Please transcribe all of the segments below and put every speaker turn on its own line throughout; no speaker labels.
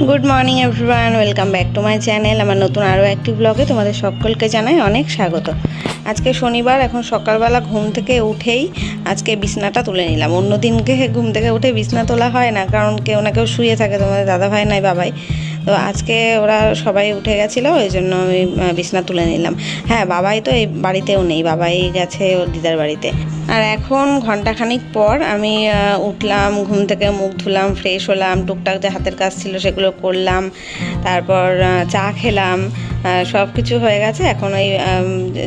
Good morning everyone welcome back to my channel আমার নতুন আরও একটি ব্লগে তোমাদের সকলকে জানাই অনেক স্বাগত। আজকে শনিবার, এখন সকালবেলা ঘুম থেকে উঠেই আজকে বিছনাটা তুলে নিলাম। অন্য দিনকে ঘুম থেকে উঠে বিছনা তোলা হয় না, কারণ কেউ না কেউ শুয়ে থাকে তোমাদের দাদা ভাই নাই বাবাই। তো আজকে ওরা সবাই উঠে গেছিল, ওই জন্য আমি বিছনা তুলে নিলাম। হ্যাঁ বাবাই তো এই বাড়িতেও নেই, বাবাই গেছে ওর দিদার বাড়িতে। আর এখন ঘন্টাখানিক পর আমি উঠলাম, ঘুম থেকে মুখ ধুলাম ফ্রেশ হলাম, টুকটাক যে হাতের কাজ ছিল সেগুলো করলাম, তারপর চা খেলাম সব কিছু হয়ে গেছে। এখন ওই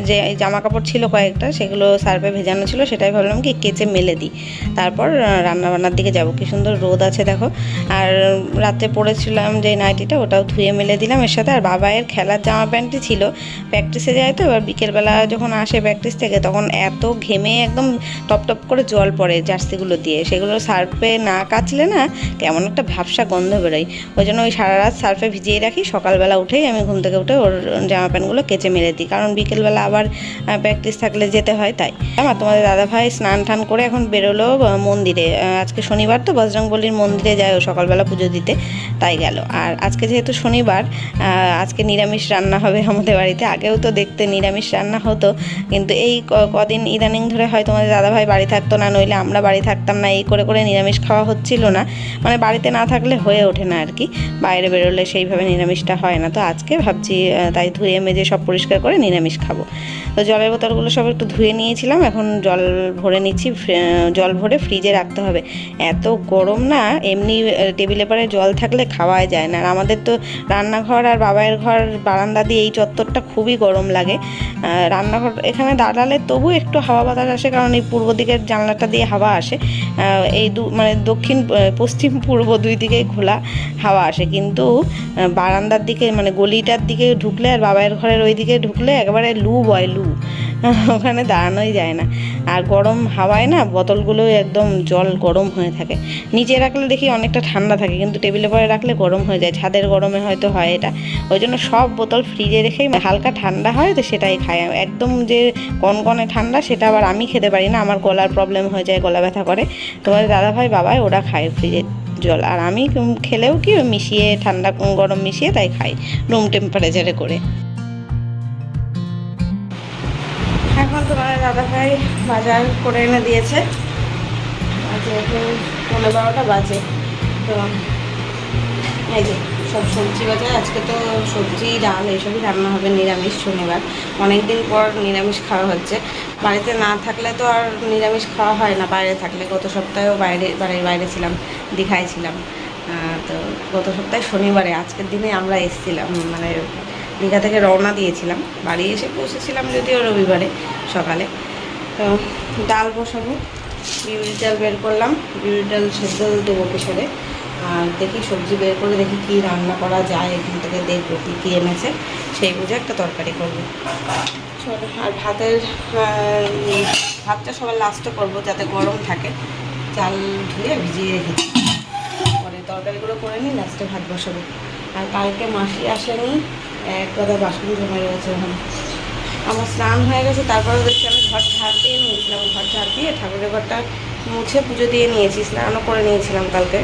যে জামা কাপড় ছিল কয়েকটা, সেগুলো সার্ফে ভেজানো ছিল, সেটাই ভাবলাম কি কেচে মেলে দিই। তারপর রান্না বান্নার দিকে যাব। কি সুন্দর রোদ আছে, দেখো। আর রাতে পরেছিলাম যে নাইটিটা, ওটাও ধুয়ে মেলে দিলাম এর সাথে। আর বাবায়ের খেলার জামা প্যান্টই ছিল। প্র্যাকটিসে যায় তো, এবার বিকেলবেলা যখন আসে প্র্যাকটিস থেকে, তখন এত ঘেমে একদম টপ টপ করে জল পড়ে জার্সিগুলো দিয়ে। সেগুলো সার্ফে না কাচলে না কেমন একটা ভাবসা গন্ধ বেরোয়। ওই জন্য ওই সারা রাত সার্ফে ভিজিয়ে রাখি। সকালবেলা উঠেই আমি ঘুম থেকে উঠে ওর জামা প্যান্টগুলো কেচে মেরে দিই। কারণ বিকেলবেলা আবার প্র্যাকটিস থাকলে যেতে হয়, তাই। আমার তোমাদের দাদা ভাই স্নান টান করে এখন বেরোলো মন্দিরে। আজকে শনিবার তো, বজরংবলির মন্দিরে যায় ও সকালবেলা পুজো দিতে, তাই গেল। আর আজকে যেহেতু শনিবার আজকে নিরামিষ রান্না হবে আমাদের বাড়িতে। আগেও তো দেখতে নিরামিষ রান্না হতো, কিন্তু এই কদিন ইদানিং ধরে হয় তোমাদের দাদাভাই বাড়ি থাকতো না, নইলে আমরা বাড়ি থাকতাম না, এই করে করে নিরামিষ খাওয়া হচ্ছিল না। মানে বাড়িতে না থাকলে হয়ে ওঠে না আর কি, বাইরে বেরোলে সেইভাবে নিরামিষটা হয় না। তো আজকে ভাবছি তাই ধুয়ে মেজে সব পরিষ্কার করে নিরামিষ খাব। তো জলের বোতলগুলো সব একটু ধুয়ে নিয়েছিলাম, এখন জল ভরে নিচ্ছি জল ভরে ফ্রিজে রাখতে হবে। এত গরম না, এমনি টেবিলে পরে জল থাকলে খাওয়াই যায় না। আর আমাদের তো রান্নাঘর আর বাবাইয়ের ঘর, বারান্দা দিয়ে এই চত্বরটা খুবই গরম লাগে। রান্নাঘর এখানে দাঁড়ালে তবু একটু হাওয়া বাতাস আসে, কারণ এই পূর্ব দিকের জানলাটা দিয়ে হাওয়া আসে। এই দু মানে দক্ষিণ পশ্চিম পূর্ব দুই দিকেই খোলা হাওয়া আসে। কিন্তু বারান্দার দিকে মানে গলিটার দিকে ঢুকলে আর বাবাইয়ের ঘরের ওই দিকে ঢুকলে একেবারে লু বয়, লু। ওখানে দাঁড়ানোই যায় না। আর গরম হাওয়ায় না বোতলগুলো একদম জল গরম হয়ে থাকে। নিচে রাখলে দেখি অনেকটা ঠান্ডা থাকে, কিন্তু টেবিলে পরে রাখলে গরম হয়ে যায়। ছাদের গরমে হয়তো হয় এটা। ওই জন্য সব বোতল ফ্রিজে রেখেই হালকা ঠান্ডা হয় তো সেটাই খাই। একদম যে কনকনে ঠান্ডা সেটা আবার আমি খেতে পারি না। আমার গলার প্রবলেম হয়ে যায়, গলা ব্যথা করে। তোমাদের দাদাভাই, বাবাই ওরা খায় ফ্রিজের জল। আর আমি খেলেও কি মিশিয়ে, ঠান্ডা গরম মিশিয়ে তাই খাই রুম টেম্পারেচারে করে। এখন তোমার দাদা ভাই বাজার করে এনে দিয়েছে। এখন পনেরো বারোটা বাজে। তো, এই যে। সব সবজি বাজার, আজকে তো সবজি, ডাল এইসবই রান্না হবে নিরামিষ শনিবার। অনেক দিন পর নিরামিষ খাওয়া হচ্ছে। বাড়িতে না থাকলে তো আর নিরামিষ খাওয়া হয় না, বাইরে থাকলে। গত সপ্তাহেও বাইরে, বাড়ির বাইরে ছিলাম, দীঘায় ছিলাম। তো গত সপ্তাহে শনিবারে, আজকের দিনে আমরা এসেছিলাম মানে দীঘা থেকে রওনা দিয়েছিলাম। বাড়ি এসে পৌঁছেছিলাম যদিও রবিবারে, সকালে। তো ডাল বসাবো বিউলি ডাল বের করলাম। বিউলি ডাল সেদ্ধ দেবো প্রেশারে আর দেখি সবজি বের করে দেখি কী রান্না করা যায়, এখান থেকে দেখব কী কী এনেছে, সেই বুঝে একটা তরকারি করব। আর ভাতের ভাতটা সবার লাস্টে করব, যাতে গরম থাকে। চাল ধুয়ে ভিজিয়ে রেখেছি পরে তরকারিগুলো করে নিই লাস্টে ভাত বসাবো। আর কালকে মাসি আসেনি, এক কথা বাসন জমে রয়েছে ওখানে আমার স্নান হয়ে গেছে তারপরে দেখছি আমি ঘর ঝাড় দিয়ে নিয়েছিলাম। ঘর ঝাড় দিয়ে ঠাকুরের ঘরটা মুছে পুজো দিয়ে নিয়েছি, স্নানও করে নিয়েছিলাম কালকে।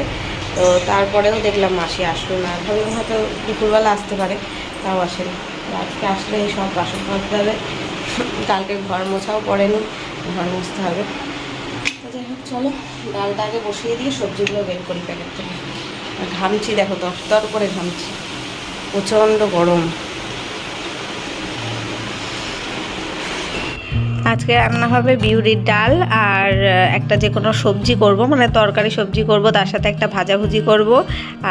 তো তারপরেও দেখলাম মাসি আসলো না। ধরুন হয়তো দুপুরবেলা আসতে পারে, তাও আসে না আজকে আসলে এই সব বাসন করতে হবে। কালকে ঘর মোছাও পড়েনি, ঘর মুছতে হবে। যাই হোক, চলো, ডালটা আগে বসিয়ে দিয়ে সবজিগুলো বের করি প্যাকেট থেকে। ঘামছি দেখো, দরদর করে ঘামছি। প্রচণ্ড গরম। আজকে রান্না হবে বিউরির ডাল আর একটা যে কোনো সবজি করব মানে তরকারি সবজি করব, তার সাথে একটা ভাজাভুজি করব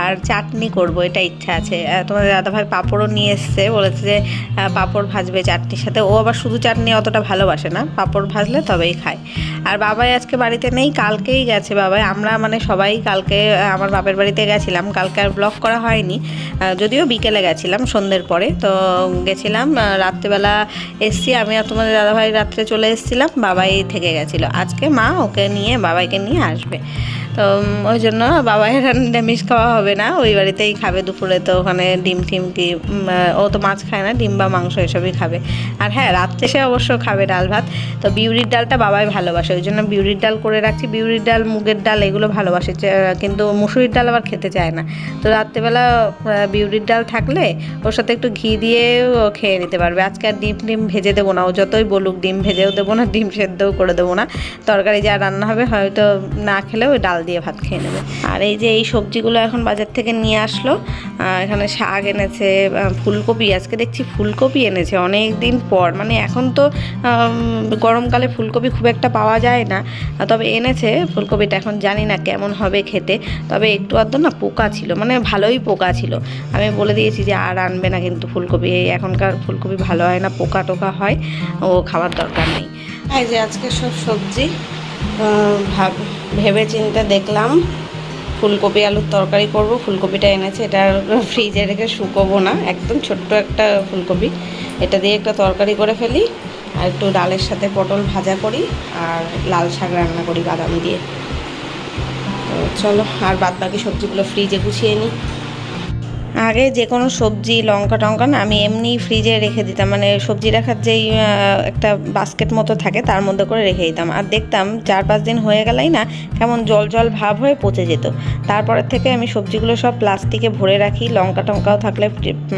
আর চাটনি করব, এটা ইচ্ছা আছে। তোমাদের দাদাভাই পাঁপড়ও নিয়ে এসছে, বলেছে যে পাঁপড় ভাজবে চাটনির সাথে। ও আবার শুধু চাটনি অতটা ভালোবাসে না, পাঁপড় ভাজলে তবেই খায়। আর বাবাই আজকে বাড়িতে নেই, কালকেই গেছে বাবাই। আমরা মানে সবাই কালকে আমার বাপের বাড়িতে গেছিলাম, কালকে আর ব্লগ করা হয়নি। যদিও বিকেলে গেছিলাম সন্ধ্যের পরে, তো গেছিলাম রাত্রেবেলা এসছি। আমি আর তোমাদের দাদাভাই রাত্রে চলে এসেছিলাম বাবাই থেকে গেছিল। আজকে মা ওকে নিয়ে বাবাইকে নিয়ে আসবে। তো ওই জন্য বাবাইয়ের আর নিরামিষ খাওয়া হবে না। ওই বাড়িতেই খাবে দুপুরে, তো ওখানে ডিম টিম কি ও তো মাছ খায় না, ডিম বা মাংস এসবই খাবে। আর হ্যাঁ রাত্রে সে অবশ্য খাবে ডাল ভাত। তো বিউরির ডালটা বাবাই ভালোবাসে, ওই জন্য বিউরির ডাল করে রাখছি। বিউরির ডাল, মুগের ডাল এগুলো ভালোবাসে কিন্তু মুসুরির ডাল আবার খেতে চায় না। তো রাত্রেবেলা বিউরির ডাল থাকলে ওর সাথে একটু ঘি দিয়েও খেয়ে নিতে পারবে। আজকে আর ডিম ডিম ভেজে দেবো না, ও যতই বলুক ডিম ভেজেও দেবো না, ডিম সেদ্ধও করে দেবো না। তরকারি যা রান্না হবে হয়তো না খেলেও ওই ডাল দিয়ে ভাত খেয়ে নেবে। আর এই যে এই সবজিগুলো এখন বাজার থেকে নিয়ে আসলো এখানে শাক এনেছে ফুলকপি, আজকে দেখছি ফুলকপি এনেছে অনেক দিন পর। মানে এখন তো গরমকালে ফুলকপি খুব একটা পাওয়া যায় না। তবে এনেছে ফুলকপিটা, এখন জানি না কেমন হবে খেতে। তবে একটু আধ না পোকা ছিল মানে ভালোই পোকা ছিল। আমি বলে দিয়েছি যে আর আনবে না কিন্তু ফুলকপি এখনকার ফুলকপি ভালো হয় না পোকা টোকা হয়, ও খাওয়ার দরকার নেই। এই যে আজকে সব সবজি ভাব ভেবে চিন্তে দেখলাম ফুলকপি আলুর তরকারি করব। ফুলকপিটা এনেছে, এটা ফ্রিজে রেখে শুকোবো না। একদম ছোট্ট একটা ফুলকপি। এটা দিয়ে একটা তরকারি করে ফেলি, আর একটু ডালের সাথে পটল ভাজা করি, আর লাল শাক রান্না করি বাদাম দিয়ে। তো চলো, আর বাদ বাকি সবজিগুলো ফ্রিজে গুছিয়ে নিই আগে যে কোনো সবজি, লঙ্কা টঙ্কা না আমি এমনি ফ্রিজে রেখে দিতাম। মানে সবজি রাখার যেই একটা বাস্কেট মতো থাকে তার মধ্যে করে রেখে দিতাম। আর দেখতাম চার পাঁচ দিন হয়ে গেলেই না কেমন জল জল ভাব হয়ে পচে যেত। তারপরের থেকে আমি সবজিগুলো সব প্লাস্টিকে ভরে রাখি, লঙ্কা টঙ্কাও থাকলে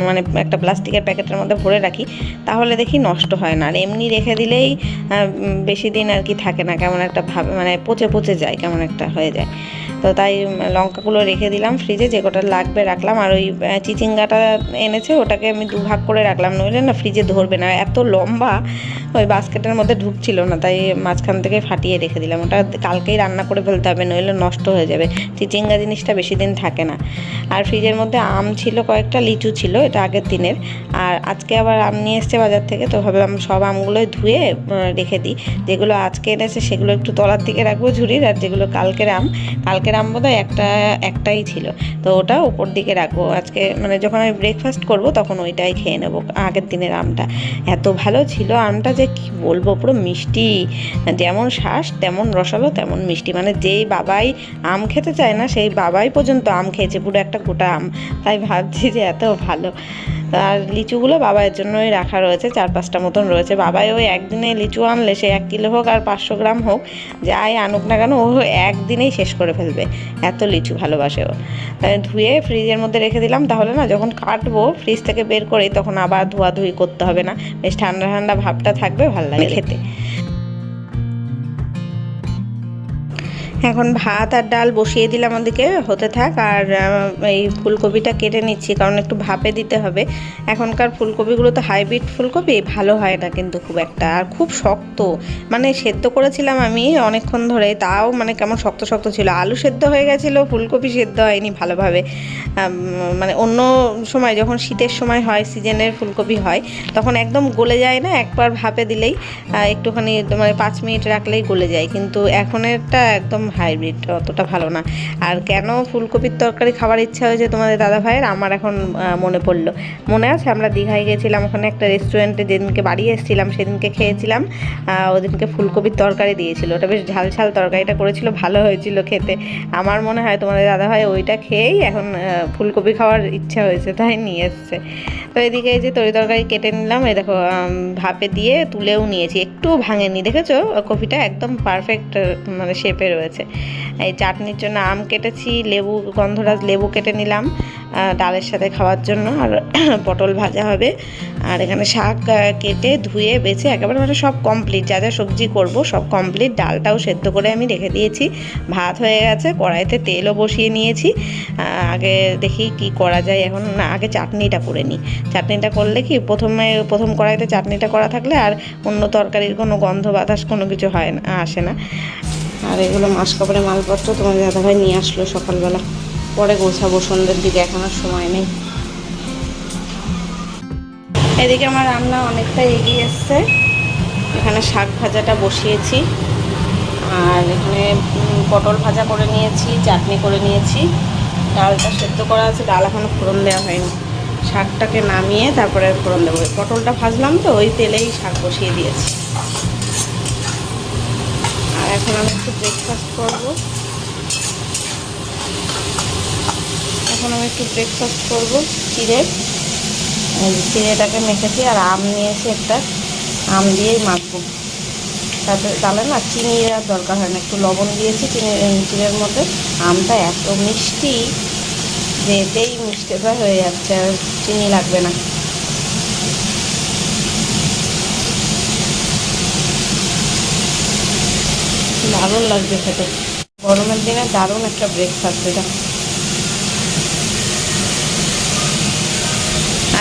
মানে একটা প্লাস্টিকের প্যাকেটের মধ্যে ভরে রাখি, তাহলে দেখি নষ্ট হয় না। আর এমনি রেখে দিলেই বেশি দিন আর কি থাকে না, কেমন একটা ভাব মানে পচে পচে যায়, কেমন একটা হয়ে যায়। তো তাই লঙ্কাগুলো রেখে দিলাম ফ্রিজে যে কটা লাগবে রাখলাম। আর ওই চিচিঙ্গাটা এনেছে, ওটাকে আমি দু ভাগ করে রাখলাম, নইলে না ফ্রিজে ধরবে না। এত লম্বা, ওই বাস্কেটের মধ্যে ঢুকছিল না, তাই মাঝখান থেকে ফাটিয়ে রেখে দিলাম। ওটা কালকেই রান্না করে ফেলতে হবে, নইলে নষ্ট হয়ে যাবে। চিচিঙ্গা জিনিসটা বেশি দিন থাকে না। আর ফ্রিজের মধ্যে আম ছিল, কয়েকটা লিচু ছিল, এটা আগের দিনের। আর আজকে আবার আম নিয়ে এসছে বাজার থেকে, তো ভাবলাম সব আমগুলোই ধুয়ে রেখে দিই। যেগুলো আজকে এনেছে, সেগুলো একটু তলার দিকে রাখব ঝুড়ির, আর যেগুলো কালকের আম কালকের আম বোধহয় একটা, একটাই ছিল। তো ওটা উপর দিকে রাখব। আজকে মানে যখন আমি ব্রেকফাস্ট করব, তখন ওইটাই খেয়ে নেব। আগের দিনের আমটা। এত ভালো ছিল আমটা যে কি বলব, পুরো মিষ্টি। যেমন শ্বাস, তেমন রসালো, তেমন মিষ্টি। মানে যেই বাবাই আম খেতে চায় না, সেই বাবাই পর্যন্ত আম খেয়েছে, পুরো একটা গোটা আম। তাই ভাবছি যে এত ভালো। আর লিচুগুলো বাবাইয়ের জন্যই রাখা রয়েছে, চার পাঁচটা মতন রয়েছে। বাবাই ওই একদিনে লিচু আনলে, সে এক কিলো হোক আর পাঁচশো গ্রাম হোক, যাই আনুক না কেন, ও একদিনেই শেষ করে ফেলবে। এত লিচু ভালোবাসে ও। ধুয়ে ফ্রিজের মধ্যে রেখে দিলাম। তাহলে না যখন কাটবো ফ্রিজ থেকে বের করে তখন আবার ধোয়াধুয়ি করতে হবে না। বেশ ঠান্ডা ঠান্ডা ভাবটা থাকবে ভালো লাগে খেতে। এখন ভাত আর ডাল বসিয়ে দিলাম ওদিকে, হতে থাক। আর এই ফুলকপিটা কেটে নিচ্ছি, কারণ একটু ভাপে দিতে হবে। এখনকার ফুলকপিগুলো তো হাইব্রিড ফুলকপি, ভালো হয় না কিন্তু খুব একটা। আর খুব শক্ত। মানে সেদ্ধ করেছিলাম আমি অনেকক্ষণ ধরে, তাও মানে কেমন শক্ত শক্ত ছিল। আলু সেদ্ধ হয়ে গেছিল, ফুলকপি সেদ্ধ হয়নি ভালোভাবে। মানে অন্য সময় যখন শীতের সময় হয়, সিজনের ফুলকপি হয়, তখন একদম গলে যায় না, একবার ভাপে দিলেই একটুখানি মানে পাঁচ মিনিট রাখলেই গলে যায়। কিন্তু এখনেরটা একদম হাইব্রিড অতটা ভালো না। আর কেন ফুলকপির তরকারি খাবার ইচ্ছা হয়েছে তোমাদের দাদা ভাইয়ের? আমার এখন মনে পড়ল। মনে আছে, আমরা দীঘায় গেছিলাম, ওখানে একটা রেস্টুরেন্টে যেদিনকে বাড়ি এসেছিলাম, সেদিনকে খেয়েছিলাম। ওদিনকে ফুলকপির তরকারি দিয়েছিল। ওটা বেশ ঝাল ঝাল তরকারিটা করেছিল, ভালো হয়েছিল খেতে। আমার মনে হয় তোমাদের দাদা ভাই ওইটা খেয়েই এখন ফুলকপি খাওয়ার ইচ্ছা হয়েছে, তাই নিয়ে এসছে। তো এদিকে এই যে তরি তরকারি কেটে নিলাম। এই দেখো ভাপে দিয়ে তুলেও নিয়েছি। একটু ভাঙেনি, দেখেছ? কপিটা একদম পারফেক্ট মানে শেপে রয়েছে। এই চাটনির জন্য আম কেটেছি, লেবু, গন্ধরাজ লেবু কেটে নিলাম। ডালের সাথে খাওয়ার জন্য আর পটল ভাজা হবে। আর এখানে শাক কেটে ধুয়ে বেছে একেবারে মানে সব কমপ্লিট যা যা সবজি করব সব কমপ্লিট ডালটাও সেদ্ধ করে আমি রেখে দিয়েছি। ভাত হয়ে গেছে, কড়াইতে তেলও বসিয়ে নিয়েছি। আগে দেখি কি করা যায় এখন। না, আগে চাটনিটা করে নিই। চাটনিটা করলে কি প্রথমে, প্রথম কড়াইতে চাটনিটা করা থাকলে আর অন্য তরকারির কোনো গন্ধ, বাতাস কোনো কিছু হয় না, আসে না। আর এগুলো মাছ কাপড়ের মালপত্র তোমার দাদাভাই নিয়ে আসলো সকালবেলা। পরে গোছাবো, সন্ধ্যের দিকে এখন আর সময় নেই। এদিকে আমার রান্না অনেকটা এগিয়ে এসছে। এখানে শাক ভাজাটা বসিয়েছি, আর এখানে পটল ভাজা করে নিয়েছি, চাটনি করে নিয়েছি। ডালটা সেদ্ধ করা আছে, ডাল এখনও ফোড়ন দেওয়া হয়নি। শাকটাকে নামিয়ে তারপরে ফোড়ন দেবো। পটলটা ভাজলাম তো, ওই তেলেই শাক বসিয়ে দিয়েছি। আর এখন আমি একটু ব্রেকফাস্ট করব। এখন আমি একটু ব্রেকফাস্ট করব, চিড়ে। চিড়েটাকে মেখেছি আর আম নিয়েছি একটা আম দিয়েই মাখবো। তাতে তাহলে না চিনি আর দরকার হয় না, একটু লবণ দিয়েছি চিনি চিড়ের মধ্যে। আমটা এত মিষ্টি যে এতেই মিষ্টিটা হয়ে যাচ্ছে আর চিনি লাগবে না। দারুণ লাগবে খেতে। গরমের দিনে দারুণ একটা ব্রেকফাস্ট এটা।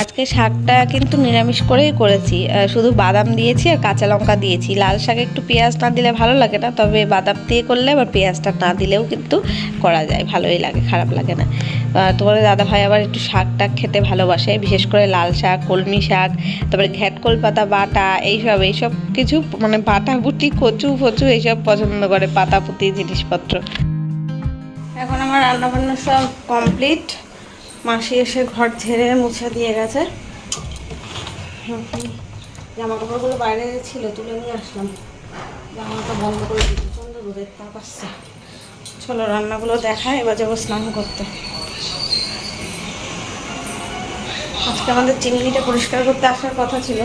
আজকে শাকটা কিন্তু নিরামিষ করেই করেছি। শুধু বাদাম দিয়েছি আর কাঁচা লঙ্কা দিয়েছি। লাল শাকে একটু পেঁয়াজ না দিলে ভালো লাগে না, তবে বাদাম দিয়ে করলে আবার পেঁয়াজটা না দিলেও কিন্তু করা যায়, ভালোই লাগে, খারাপ লাগে না। আর তোমাদের দাদা ভাই আবার একটু শাক টাক খেতে ভালোবাসে, বিশেষ করে লাল শাক, কলমি শাক, তারপরে ঘ্যাটকল পাতা, বাটা, এইসব এইসব কিছু মানে বাটা, বুটি, কচু, ফচু, এইসব পছন্দ করে পাতা পুতি জিনিসপত্র। এখন আমার রান্না বান্না সব কমপ্লিট মাসি এসে ঘর ঝেড়ে মুছে দিয়ে গেছে। জামা কাপড়গুলো বাইরে ছিল, তুলে নিয়ে আসলাম। জামাটা বন্ধ করে দিই প্রচণ্ড রোদের তাপ আসছে চলো রান্নাগুলো দেখায়, এবার যাব স্নান করতে। আজকে আমাদের চিমনিটা পরিষ্কার করতে আসার কথা ছিল।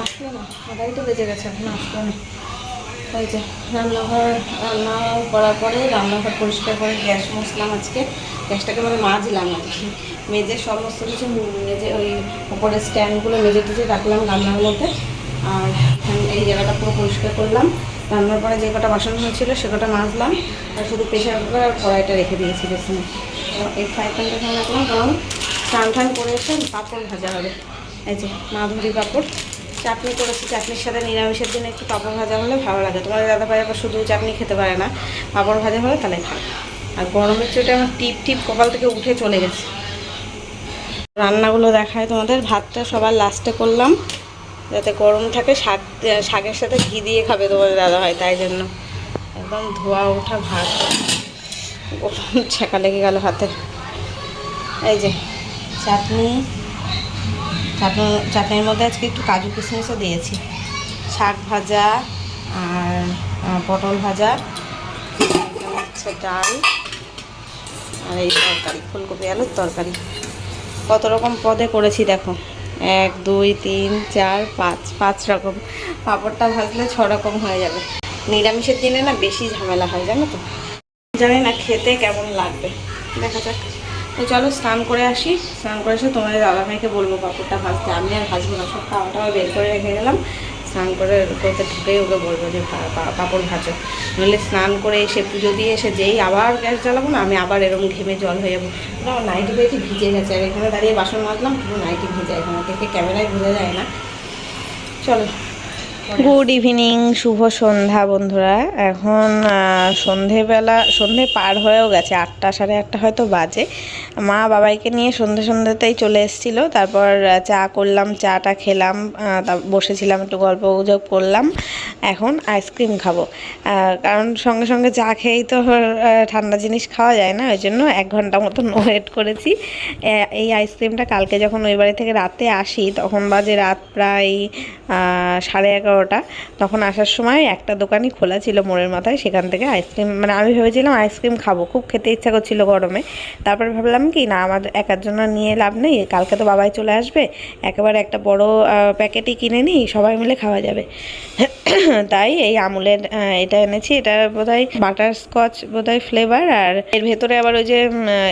আসলো না আড়াই তো বেজে গেছে, এখন আসলো না। ওই যে রান্নাঘর, রান্না করার পরে রান্নাঘর পরিষ্কার করে গ্যাস মুছলাম আজকে। গ্যাসটাকে মানে মাজলাম আর কি। মেজে সমস্ত কিছু মেজে ওই ওপরে স্ট্যান্ডগুলো মেজে টেজে রাখলাম রান্নার মধ্যে। আর এই জায়গাটা পুরো পরিষ্কার করলাম। রান্নার পরে যে কটা বাসন হয়েছিল সে কটা মাজলাম। আর শুধু প্রেশার কুকার আর কড়াইটা রেখে দিয়েছি বেসনে এই ফ্রাই প্যানটা এখানে রাখলাম। কারণ স্নান টান করে এসে পাঁপড় ভাজা হবে। এই যে মাধুরী পাঁপড়। চাটনি করেছি, চাটনির সাথে নিরামিষের দিনে একটু পাঁপড় ভাজা হলে ভালো লাগে। তোমাদের দাদা ভাই আবার শুধু চাটনি খেতে পারে না, পাঁপড় ভাজা হলে তাহলে খায়। আর গরমের চোটে আমার টিপ টিপ কপাল থেকে উঠে চলে গেছে। রান্নাগুলো দেখায় তোমাদের, ভাতটা সবার লাস্টে করলাম, যাতে গরম থাকে, শাক শাকের সাথে ঘি দিয়ে খাবে তোমাদের দাদা ভাই তাই জন্য। একদম ধোয়া ওঠা ভাত। গরম ছেঁকা লেগে গেল হাতে। এই যে, চাটনি চাটনি, চাটনির মধ্যে আজকে একটু কাজু কিশমিশও দিয়েছি। শাক ভাজা আর পটল ভাজা, হচ্ছে ডাল, আর এই তরকারি, ফুলকপি, আলুর তরকারি। কত রকম পদে করেছি দেখো। এক, দুই, তিন, চার, পাঁচ পাঁচ রকম। পাঁপড়টা ভাজলে ছ রকম হয়ে যাবে। নিরামিষের দিনে না বেশি ঝামেলা হয়, জানো তো? জানি না খেতে কেমন লাগবে। দেখা যাক। তো চলো স্নান করে আসি। স্নান করে এসে তোমাদের দাদা ভাইকে বলব পাপড়টা ভাজতে। আমি আর ভাজবো না, সব খাওয়া বের করে রেখে গেলাম। স্নান করে করতে ঢুকেই ওকে বলব যে পা- ভাজো। নইলে স্নান করে এসে পুজো দিয়ে এসে যেই আবার গ্যাস জ্বালাবো না, আমি আবার এরকম ঘেমে জল হয়ে যাব। আমার নাইটি পেয়েছি ভিজে গেছে। আর এখানে দাঁড়িয়ে বাসন মাজলাম, পুরো নাইটি ভিজে এখানে থেকে ক্যামেরায় বোঝা যায় না। চলো। গুড ইভিনিং শুভ সন্ধ্যা বন্ধুরা। এখন সন্ধেবেলা, সন্ধে পার হয়েও গেছে। আটটা, সাড়ে আটটা হয়তো বাজে। মা বাবাইকে নিয়ে সন্ধে সন্ধ্যেতেই চলে এসেছিল। তারপর চা করলাম, চাটা খেলাম বসেছিলাম, একটু গল্প গুজব করলাম। এখন আইসক্রিম খাব। কারণ সঙ্গে সঙ্গে চা খেয়েই তো ঠান্ডা জিনিস খাওয়া যায় না, ওই জন্য এক ঘণ্টা মতন ওয়েট করেছি। এই আইসক্রিমটা কালকে যখন ওই বাড়ি থেকে রাতে আসি, তখন বাজে রাত প্রায় সাড়ে এগারোটা। তখন আসার সময় একটা দোকানই খোলা ছিল মোড়ের মাথায়, সেখান থেকে আইসক্রিম মানে আমি ভেবেছিলাম আইসক্রিম খাব। খুব খেতে ইচ্ছা করছিল গরমে। তারপর ভাবলাম কি না? আমার একার জন্য নিয়ে লাভ নেই। কালকে তো বাবাই চলে আসবে। একেবারে একটা বড় প্যাকেটই কিনে নিই, সবাই মিলে খাওয়া যাবে। তাই এই আমুলের এটা এনেছি। এটা বোধহয় বাটার স্কচ বোধহয় ফ্লেভার আর এর ভেতরে আবার ওই যে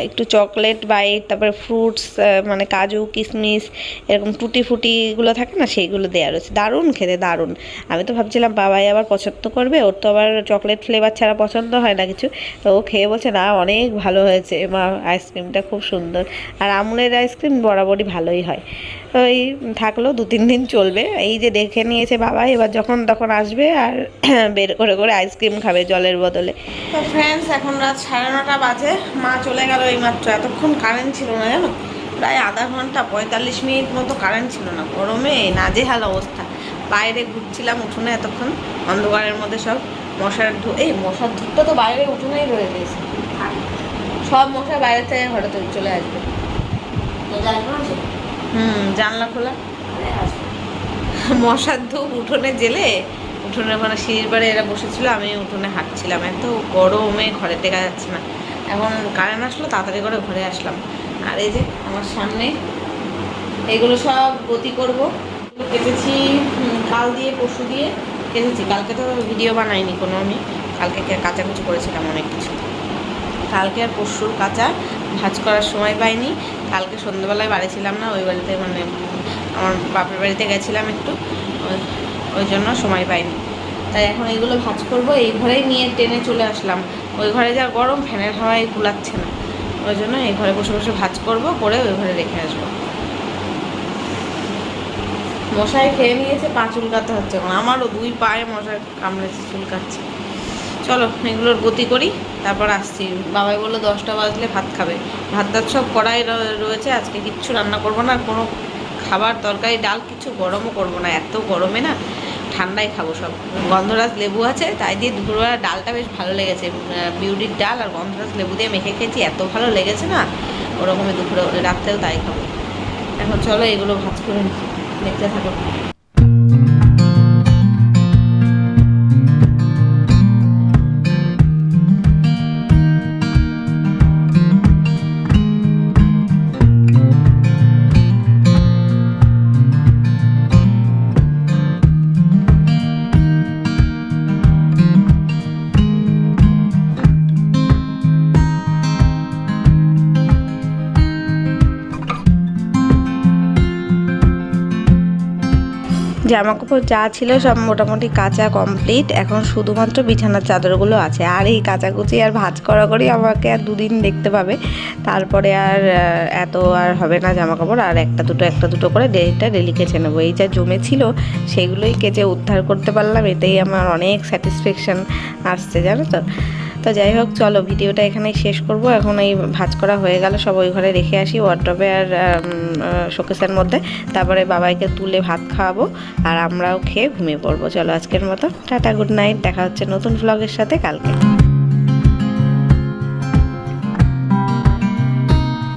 একটু চকলেট বাইট তারপরে ফ্রুটস মানে কাজু কিশমিশ এরকম টুটি ফুটিগুলো থাকে না, সেইগুলো দেওয়া রয়েছে। দারুণ খেতে, দারুণ। আমি তো ভাবছিলাম বাবাই আবার পছন্দ করবে। ওর তো আবার চকলেট ফ্লেভার ছাড়া পছন্দ হয় না কিছু। তো ও খেয়ে বলছে, না, অনেক ভালো হয়েছে, মা আইসক্রিমটা খুব সুন্দর। আর আমুলের আইসক্রিম বরাবরই ভালোই হয়। ওই থাকল দু তিন দিন চলবে। এই যে দেখে নিয়েছে বাবা, এবার যখন তখন আসবে আর বের করে করে আইসক্রিম খাবে জলের বদলে। তো ফ্রেন্ডস এখন রাত সাড়ে নটা বাজে। মা চলে গেল এই মাত্র এতক্ষণ কারেন্ট ছিল না, জানো? প্রায় আধা ঘণ্টা, পঁয়তাল্লিশ মিনিট মতো কারেন্ট ছিল না। গরমে নাজেহাল অবস্থা। বাইরে ঘুরছিলাম উঠোনে এতক্ষণ। অন্ধকারের মধ্যে সব মশার ধূপ এই মশার ধূপটা তো বাইরে উঠোনেই রয়ে গেছে। সব মশা বাইরে থেকে ঘরে তো চলে আসবে। হুম জানলা খোলা। মশার ধূপ উঠোনে জেলে উঠোনে মানে সিঁড়ির পাড়ে এরা বসেছিল আমি উঠোনে হাঁটছিলাম। এত গরমে ঘরে টেকা যাচ্ছে না। এখন কারেন্ট আসলো তাড়াতাড়ি করে ঘরে আসলাম। আর এই যে আমার সামনে এগুলো সব গতি করব। কেটেছি কাল দিয়ে পরশু দিয়ে। কেটেছি কালকে তো ভিডিও বানাইনি কোনো আমি। কালকে কাচাকুচি করেছিলাম অনেক কিছু। কালকে আর পরশুর কাঁচা ভাজ করার সময় পাইনি। কালকে সন্ধ্যেবেলায় বাড়ি ছিলাম না, ওই বাড়িতে মানে আমার বাপের বাড়িতে গেছিলাম একটু, ওই- জন্য সময় পাইনি। তাই এখন এইগুলো ভাজ করব, এই ঘরেই নিয়ে টেনে চলে আসলাম। ওই ঘরে যা গরম, ফ্যানের হাওয়ায় কুলাচ্ছে না। ওই জন্য এই ঘরে বসে বসে ভাজ করব, করে ওই ঘরে রেখে আসব। মশাই খেয়ে নিয়েছে, পা চুলকাতে হচ্ছে আমারও দুই পায়ে মশাই কামড়েছে, চুলকাচ্ছে। চলো এগুলোর গতি করি তারপর আসছি। বাবাই বলল দশটা বাজলে ভাত খাবে। ভাত টাত সব কড়াই রয়েছে আজকে কিচ্ছু রান্না করব না আর কোনো খাবার তরকারি ডাল কিছু গরমও করব না এত গরমে না ঠান্ডাই খাব সব। গন্ধরাজ লেবু আছে তাই দিয়ে দুপুরবেলা ডালটা বেশ ভালো লেগেছে। আহ, বিউলির ডাল আর গন্ধরাজ লেবু দিয়ে মেখে খেয়েছি এত ভালো লেগেছে না ওরকমই দুপুরে রাত্রেও তাই খাব। এখন চলো এগুলো ভাজ করে। দেখতে থাকো। জামা কাপড় যা ছিল সব মোটামুটি কাঁচা কমপ্লিট এখন শুধুমাত্র বিছানার চাদরগুলো আছে। আর এই কাচাকুচি আর ভাজ করা করি আমাকে আর দুদিন দেখতে পাবে। তারপরে আর এত আর হবে না জামা কাপড় আর একটা দুটো একটা দুটো করে ডেলিটা ডেলি কেচে নেব। এই যা জমে ছিল, সেগুলোই কেচে উদ্ধার করতে পারলাম। এতেই আমার অনেক স্যাটিসফ্যাকশান আসছে, জানো তো? তো যাই হোক, চলো ভিডিওটা এখানেই শেষ করব। এখন এই ভাজ করা হয়ে গেল, সব ওই ঘরে রেখে আসি ওয়ার্ড্রপে আর শোকেসের মধ্যে। তারপরে বাবাইকে তুলে ভাত খাওয়াবো আর আমরাও খেয়ে ঘুমিয়ে পড়ব। চলো আজকের মতো, টাটা গুড নাইট দেখা হচ্ছে নতুন ব্লগের সাথে কালকে।